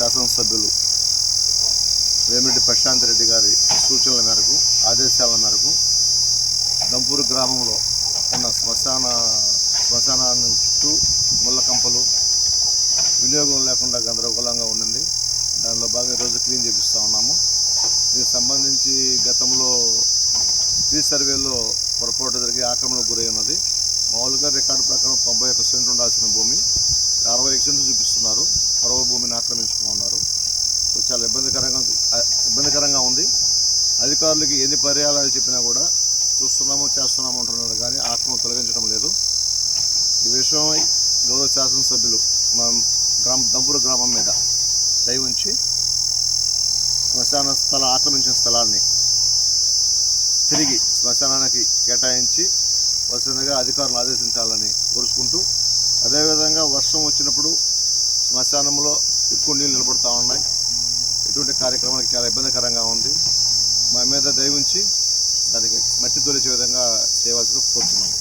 శాసనసభ్యులు వేమిరెడ్డి ప్రశాంత్ రెడ్డి గారి సూచనల మేరకు ఆదేశాల మేరకు దంపూరు గ్రామంలో ఉన్న శ్మశాన శ్మశానాన్ని చుట్టూ ముళ్ళకంపలు వినియోగం లేకుండా గందరగోళంగా ఉండింది. దానిలో భాగంగా ఈరోజు క్లీన్ చేపిస్తూ ఉన్నాము. దీనికి సంబంధించి గతంలో ప్రీ సర్వేలో పొరపాటు జరిగి ఆక్రమణకు గురై ఉన్నది. మామూలుగా రికార్డు ప్రకారం తొంభై ఒక సెంట్ ఉండాల్సిన భూమి. ఆక్రమించుకున్నారు. సో చాలా ఇబ్బందికరంగా ఇబ్బందికరంగా ఉంది. అధికారులకి ఎన్ని పర్యాలు చెప్పినా కూడా చూస్తున్నాము చేస్తున్నాము అంటున్నారు కానీ ఆక్రమణ తొలగించడం లేదు. ఈ విషయమై గౌరవ శాసనసభ్యులు మా గ్రామ దంపూరు గ్రామం మీద దయ ఉంచి శ్మశాన స్థలం ఆక్రమించిన స్థలాన్ని తిరిగి శ్మశానానికి కేటాయించి వసతిగా అధికారులను ఆదేశించాలని కోరుచుకుంటూ అదేవిధంగా వర్షం వచ్చినప్పుడు శ్మశానంలో ఎక్కువ నీళ్ళు నిలబడుతూ ఉన్నాయి. ఇటువంటి కార్యక్రమానికి చాలా ఇబ్బందికరంగా ఉంది. మా మీద దయవుంచి దానికి మట్టి తొలిచే విధంగా చేయవలసిన కోరుతున్నాము